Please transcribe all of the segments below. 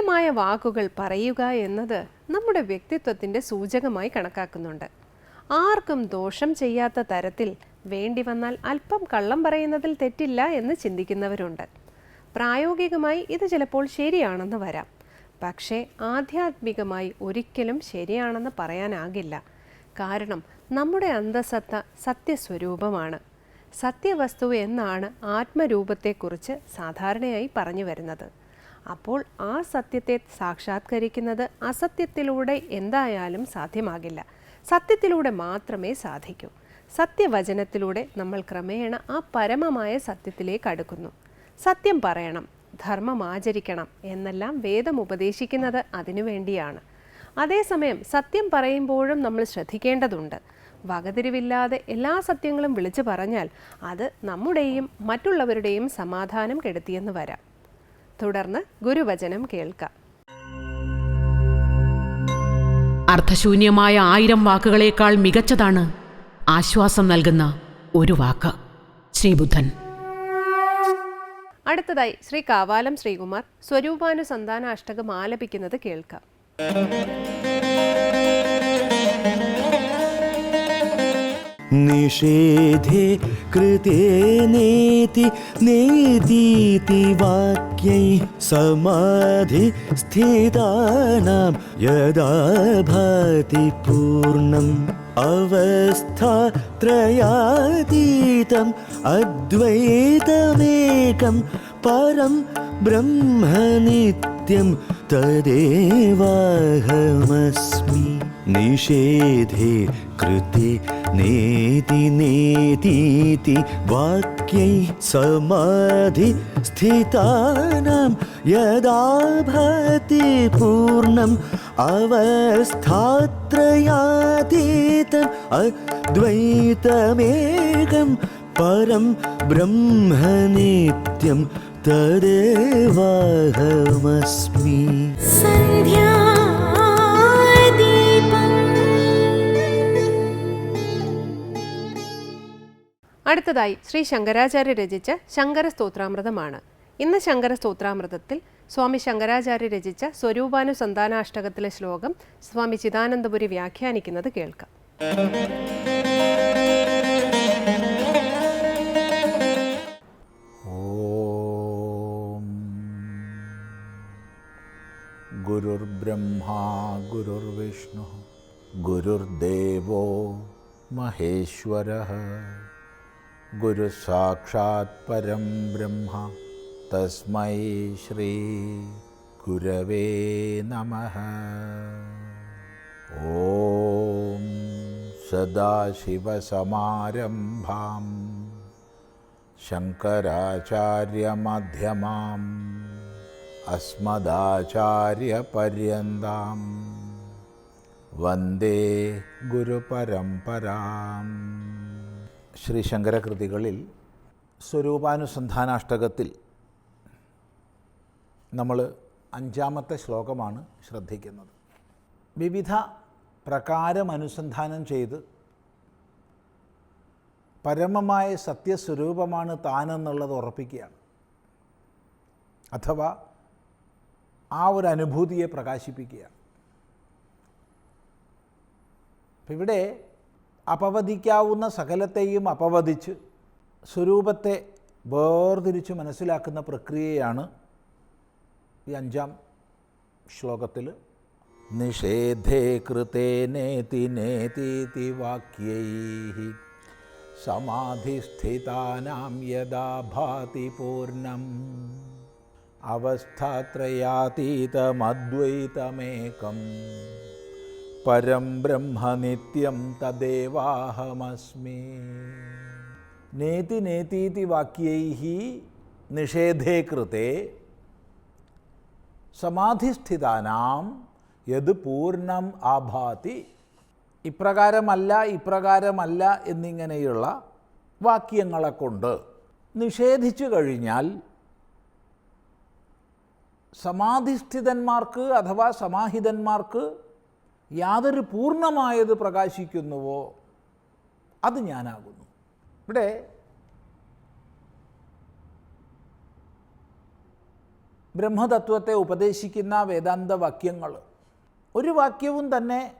സത്യമായ വാക്കുകൾ പറയുക എന്നത് നമ്മുടെ വ്യക്തിത്വത്തിന്റെ സൂചകമായി കണക്കാക്കുന്നുണ്ട്. ആർക്കും ദോഷം ചെയ്യാത്ത തരത്തിൽ വേണ്ടി വന്നാൽ അല്പം കള്ളം പറയുന്നതിൽ തെറ്റില്ല എന്ന് ചിന്തിക്കുന്നവരുണ്ട്. പ്രായോഗികമായി ഇത് ചിലപ്പോൾ ശരിയാണെന്ന് വരാം. പക്ഷേ ആധ്യാത്മികമായി ഒരിക്കലും ശരിയാണെന്ന് പറയാനാകില്ല. കാരണം നമ്മുടെ അന്തസത്ത സത്യസ്വരൂപമാണ്. സത്യവസ്തു എന്നാണ് ആത്മരൂപത്തെക്കുറിച്ച് സാധാരണയായി പറഞ്ഞു വരുന്നത്. അപ്പോൾ ആ സത്യത്തെ സാക്ഷാത്കരിക്കുന്നത് അസത്യത്തിലൂടെ എന്തായാലും സാധ്യമാകില്ല. സത്യത്തിലൂടെ മാത്രമേ സാധിക്കൂ. സത്യവചനത്തിലൂടെ നമ്മൾ ക്രമേണ ആ പരമമായ സത്യത്തിലേക്ക് അടുക്കുന്നു. സത്യം പറയണം ധർമ്മം ആചരിക്കണം എന്നെല്ലാം വേദം ഉപദേശിക്കുന്നത് അതിനുവേണ്ടിയാണ് അതേസമയം സത്യം പറയുമ്പോഴും നമ്മൾ ശ്രദ്ധിക്കേണ്ടതുണ്ട്. വകതിരിവില്ലാതെ എല്ലാ സത്യങ്ങളും വിളിച്ചു പറഞ്ഞാൽ അത് നമ്മുടെയും മറ്റുള്ളവരുടെയും സമാധാനം കെടുത്തിയെന്ന് വരാം. തുടർന്ന് ഗുരുവചനം കേൾക്കാം. അർത്ഥശൂന്യമായ ആയിരം വാക്കുകളേക്കാൾ മികച്ചതാണ് ആശ്വാസം നൽകുന്ന ഒരു വാക്ക്. ശ്രീബുദ്ധൻ. അടുത്തതായി ശ്രീ കാവാലം ശ്രീകുമാർ സ്വരൂപാനുസന്ധാന അഷ്ടകം ആലപിക്കുന്നത് കേൾക്കാം. निषेधे कृते नेति नेतीति वाक्यैः समाधि स्थितानां यदा भाति पूर्णम् अवस्थात्रयातीतम् अद्वैतमेकं परं ब्रह्म तदेवाहमस्मि। निषेधे कृते नेति नेतीति वाक्यैः समाधि स्थितानां यदा भाति पूर्णम् अवस्थात्रयातीतम् अद्वैतमेकं परं ब्रह्म नित्यं तदेवाहमस्मि അടുത്തതായി ശ്രീ ശങ്കരാചാര്യ രചിച്ച ശങ്കര സ്തോത്രാമൃതമാണ് ഇന്ന് ശങ്കര സ്തോത്രാമൃതത്തിൽ സ്വാമി ശങ്കരാചാര്യ രചിച്ച സ്വരൂപാനുസന്ധാനാഷ്ടകത്തിലെ ശ്ലോകം സ്വാമി ചിദാനന്ദപുരി വ്യാഖ്യാനിക്കുന്നത് കേൾക്കാം. ഗുരുർബ്രഹ്മാ ഗുരുർവിഷ്ണു ഗുരുർദേവോ മഹേശ്വര ഗുരുസാക്ഷാത് പരം ബ്രഹ്മ. തസ്മൈ ശ്രീ ഗുരവേ നമ. ഓം സദാശിവസമാരംഭാം. ശങ്കരാചാര്യമധ്യമാം. അസ്മദാചാര്യപര്യന്താം. വന്ദേ ഗുരുപരംപരാം ശ്രീ ശങ്കരകൃതികളിൽ സ്വരൂപാനുസന്ധാനാഷ്ടകത്തിൽ നമ്മൾ അഞ്ചാമത്തെ ശ്ലോകമാണ് ശ്രദ്ധിക്കുന്നത്. വിവിധ പ്രകാരം അനുസന്ധാനം ചെയ്ത് പരമമായ സത്യസ്വരൂപമാണ് താനെന്നുള്ളത് ഉറപ്പിക്കുകയാണ്. അഥവാ ആ ഒരു അനുഭൂതിയെ പ്രകാശിപ്പിക്കുകയാണ്. ഇവിടെ അപവദിക്കാവുന്ന സകലത്തെയും അപവദിച്ച് സ്വരൂപത്തെ വേർതിരിച്ച് മനസ്സിലാക്കുന്ന പ്രക്രിയയാണ് ഈ അഞ്ചാം ശ്ലോകത്തിൽ. നിഷേധേ കൃതേ നേതി നേതീതി വാക്യൈ സമാധിസ്ഥിതാനാം യഥാ ഭാതി പൂർണം. അവസ്ഥാത്രയാതീതമദ്വൈതമേകം. പരം ബ്രഹ്മ നിത്യം തദേവാഹമസ്മി. നേതി നേതീതി വാക്യൈ നിഷേധേ കൃത്തെ സമാധിസ്ഥിതാനാം യത് പൂർണം ആഭാതി. ഇപ്രകാരമല്ല ഇപ്രകാരമല്ല എന്നിങ്ങനെയുള്ള വാക്യങ്ങളെ കൊണ്ട് നിഷേധിച്ചു കഴിഞ്ഞാൽ സമാധിസ്ഥിതന്മാർക്ക് അഥവാ സമാഹിതന്മാർക്ക് യാതൊരു പൂർണമായത് പ്രകാശിക്കുന്നുവോ അത് ഞാനാകുന്നു. ഇവിടെ ബ്രഹ്മതത്വത്തെ ഉപദേശിക്കുന്ന വേദാന്ത വാക്യങ്ങൾ ഒരു വാക്യവും തന്നെ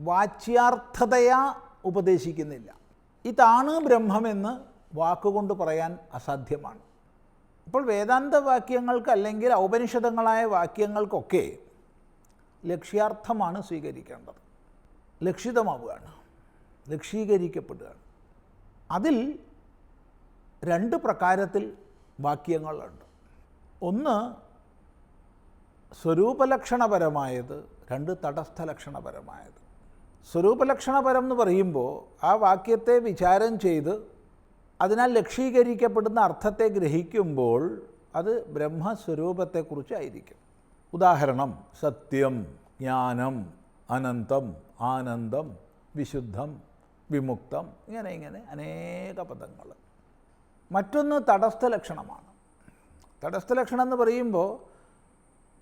വാച്യാർത്ഥതയാ ഉപദേശിക്കുന്നില്ല. ഇതാണ് ബ്രഹ്മമെന്ന് വാക്കുകൊണ്ട് പറയാൻ അസാധ്യമാണ്. അപ്പോൾ വേദാന്ത വാക്യങ്ങൾക്ക് അല്ലെങ്കിൽ ഔപനിഷദങ്ങളായ വാക്യങ്ങൾക്കൊക്കെ ലക്ഷ്യാർത്ഥമാണ് സ്വീകരിക്കേണ്ടത്. ലക്ഷിതമാവുകയാണ്. ലക്ഷീകരിക്കപ്പെടുകയാണ് അതിൽ രണ്ട് പ്രകാരത്തിൽ വാക്യങ്ങളുണ്ട്. ഒന്ന് സ്വരൂപലക്ഷണപരമായത് രണ്ട് തടസ്ഥലക്ഷണപരമായത് സ്വരൂപലക്ഷണപരം എന്ന് പറയുമ്പോൾ ആ വാക്യത്തെ വിചാരം ചെയ്ത് അതിനാൽ ലക്ഷീകരിക്കപ്പെടുന്ന അർത്ഥത്തെ ഗ്രഹിക്കുമ്പോൾ അത് ബ്രഹ്മസ്വരൂപത്തെക്കുറിച്ചായിരിക്കും. ഉദാഹരണം സത്യം ജ്ഞാനം അനന്തം ആനന്ദം വിശുദ്ധം വിമുക്തം ഇങ്ങനെ ഇങ്ങനെ അനേക പദങ്ങൾ. മറ്റൊന്ന് തടസ്ഥ ലക്ഷണമാണ്. തടസ്ഥ ലക്ഷണം എന്ന് പറയുമ്പോൾ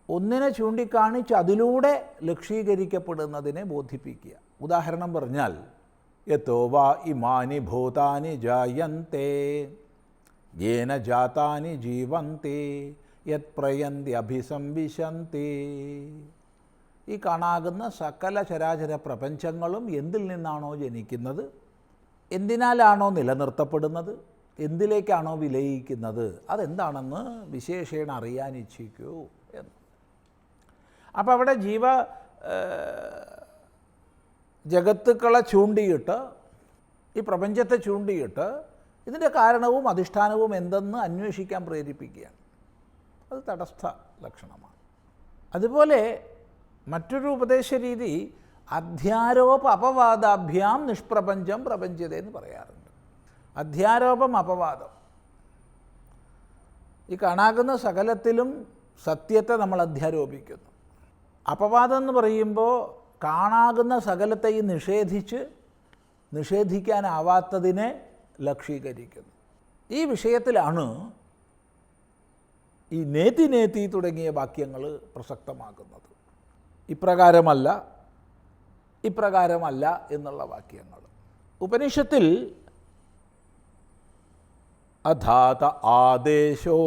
ഒന്നിനെ ചൂണ്ടിക്കാണിച്ച് അതിലൂടെ ലക്ഷീകരിക്കപ്പെടുന്നതിനെ ബോധിപ്പിക്കുക. ഉദാഹരണം പറഞ്ഞാൽ യത്തോ വാ ഇമാനി ഭൂതാനി ജായന്തേ ജേന ജാതാനി ജീവന്തി യത് പ്രയന്തി അഭിസംവിശന്തി. ഈ കാണാകുന്ന സകല ചരാചര പ്രപഞ്ചങ്ങളും എന്തിൽ നിന്നാണോ ജനിക്കുന്നത്? എന്തിനാലാണോ നിലനിർത്തപ്പെടുന്നത്? എന്തിലേക്കാണോ വിലയിക്കുന്നത്? അതെന്താണെന്ന് വിശേഷേണ അറിയാൻ ഇച്ഛിക്കൂ എന്ന്. അപ്പോൾ അവിടെ ജീവ ജഗത്തുക്കളെ ചൂണ്ടിയിട്ട് ഈ പ്രപഞ്ചത്തെ ചൂണ്ടിയിട്ട് ഇതിന്റെ കാരണവും അധിഷ്ഠാനവും എന്തെന്ന് അന്വേഷിക്കാൻ പ്രേരിപ്പിക്കുകയാണ്. അത് തടസ്ഥ ലക്ഷണമാണ്. അതുപോലെ മറ്റൊരു ഉപദേശ രീതി അധ്യാരോപ അപവാദാഭ്യാം നിഷ്പ്രപഞ്ചം പ്രപഞ്ചത എന്ന് പറയാറുണ്ട്. അധ്യാരോപം അപവാദം. ഈ കാണാകുന്ന സകലത്തിലും സത്യത്തെ നമ്മൾ അധ്യാരോപിക്കുന്നു. അപവാദം എന്ന് പറയുമ്പോൾ കാണാകുന്ന സകലത്തെയും നിഷേധിച്ച് നിഷേധിക്കാനാവാത്തതിനെ ലക്ഷീകരിക്കുന്നു. ഈ വിഷയത്തിലാണ് ഈ നേതി നേതി തുടങ്ങിയ വാക്യങ്ങൾ പ്രസക്തമാകുന്നത് ഇപ്രകാരമല്ല ഇപ്രകാരമല്ല എന്നുള്ള വാക്യങ്ങൾ ഉപനിഷത്തിൽ അധാത ആദേശോ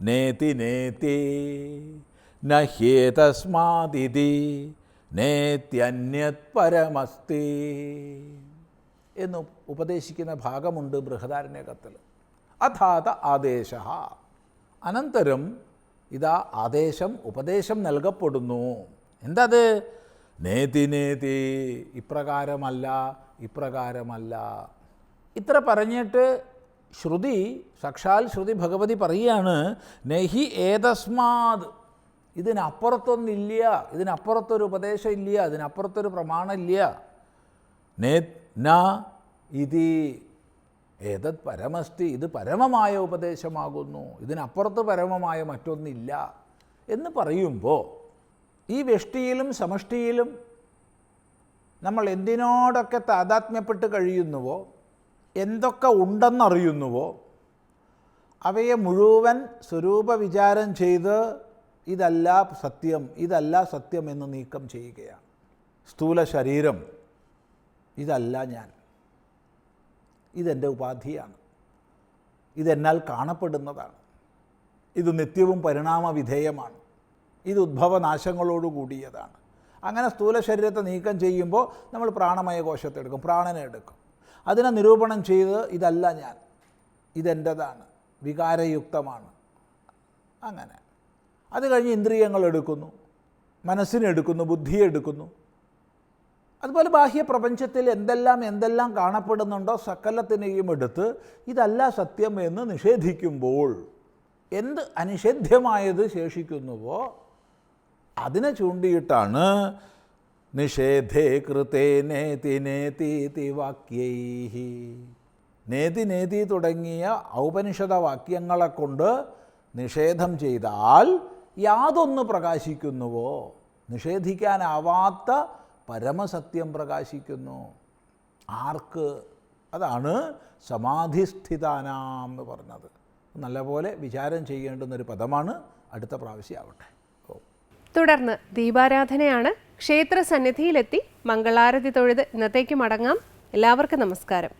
നേതി നേതി നഹ്യേതസ്മാതിഥി നേത്യന്യത് പരമസ്തി എന്ന് ഉപദേശിക്കുന്ന ഭാഗമുണ്ട് ബൃഹദാരണ്യകത്തിൽ അഥാത ആദേശ. അനന്തരം ഇതാ ആദേശം ഉപദേശം നൽകപ്പെടുന്നു. എന്തത്? നേതി നേതി ഇപ്രകാരമല്ല ഇപ്രകാരമല്ല. ഇത്ര പറഞ്ഞിട്ട് ശ്രുതി സാക്ഷാൽ ശ്രുതി ഭഗവതി പറയുകയാണ് നെഹി ഏതസ്മാത്? ഇതിനപ്പുറത്തൊന്നില്ല ഇതിനപ്പുറത്തൊരു ഉപദേശം ഇല്ല ഇതിനപ്പുറത്തൊരു പ്രമാണമില്ല നേ ന ഇതി. ഏതത് പരമസ്തി ഇത് പരമമായ ഉപദേശമാകുന്നു. ഇതിനപ്പുറത്ത് പരമമായ മറ്റൊന്നില്ല എന്ന് പറയുമ്പോൾ ഈ വ്യഷ്ടിയിലും സമഷ്ടിയിലും നമ്മൾ എന്തിനോടൊക്കെ താതാത്മ്യപ്പെട്ട് കഴിയുന്നുവോ എന്തൊക്കെ ഉണ്ടെന്നറിയുന്നുവോ അവയെ മുഴുവൻ സ്വരൂപ വിചാരം ചെയ്ത് ഇതല്ല സത്യം ഇതല്ല സത്യം എന്ന് നീക്കം ചെയ്യുകയാണ്. സ്ഥൂല ശരീരം ഇതല്ല ഞാൻ. ഇതെന്റെ ഉപാധിയാണ്. ഇതെന്നാൽ കാണപ്പെടുന്നതാണ്. ഇത് നിത്യവും പരിണാമവിധേയമാണ്. ഇത് ഉദ്ഭവനാശങ്ങളോട് കൂടിയതാണ്. അങ്ങനെ സ്ഥൂല ശരീരത്തെ നീക്കം ചെയ്യുമ്പോൾ നമ്മൾ പ്രാണമയ കോശത്തെ എടുക്കും പ്രാണനെ എടുക്കും. അതിനെ നിരൂപണം ചെയ്ത് ഇതല്ല ഞാൻ. ഇതെന്റെതാണ് വികാരയുക്തമാണ്. അങ്ങനെ. അത് കഴിഞ്ഞ് ഇന്ദ്രിയങ്ങൾ എടുക്കുന്നു. മനസ്സിനെ എടുക്കുന്നു ബുദ്ധിയെ എടുക്കുന്നു. അതുപോലെ ബാഹ്യ പ്രപഞ്ചത്തിൽ എന്തെല്ലാം എന്തെല്ലാം കാണപ്പെടുന്നുണ്ടോ സകലത്തിനെയും എടുത്ത് ഇതല്ല സത്യം എന്ന് നിഷേധിക്കുമ്പോൾ എന്ത് അനിഷേധ്യമായത് ശേഷിക്കുന്നുവോ അതിനെ ചൂണ്ടിയിട്ടാണ് നിഷേധേ കൃതേ നേതി നേതീതി വാക്യൈ നേതി നേതി തുടങ്ങിയ ഔപനിഷദ വാക്യങ്ങളെ കൊണ്ട് നിഷേധം ചെയ്താൽ യാതൊന്ന് പ്രകാശിക്കുന്നുവോ? നിഷേധിക്കാനാവാത്ത പരമസത്യം പ്രകാശിക്കുന്നു. ആർക്ക്? അതാണ് സമാധിസ്ഥിതാനാം എന്ന് പറഞ്ഞത്. നല്ലപോലെ വിചാരം ചെയ്യേണ്ടുന്നൊരു പദമാണ് അടുത്ത പ്രാവശ്യം ആവട്ടെ തുടർന്ന് ദീപാരാധനയാണ്. ക്ഷേത്ര സന്നിധിയിലെത്തി മംഗളാരതി തൊഴുത് ഇന്നത്തേക്ക് മടങ്ങാം. എല്ലാവർക്കും നമസ്കാരം.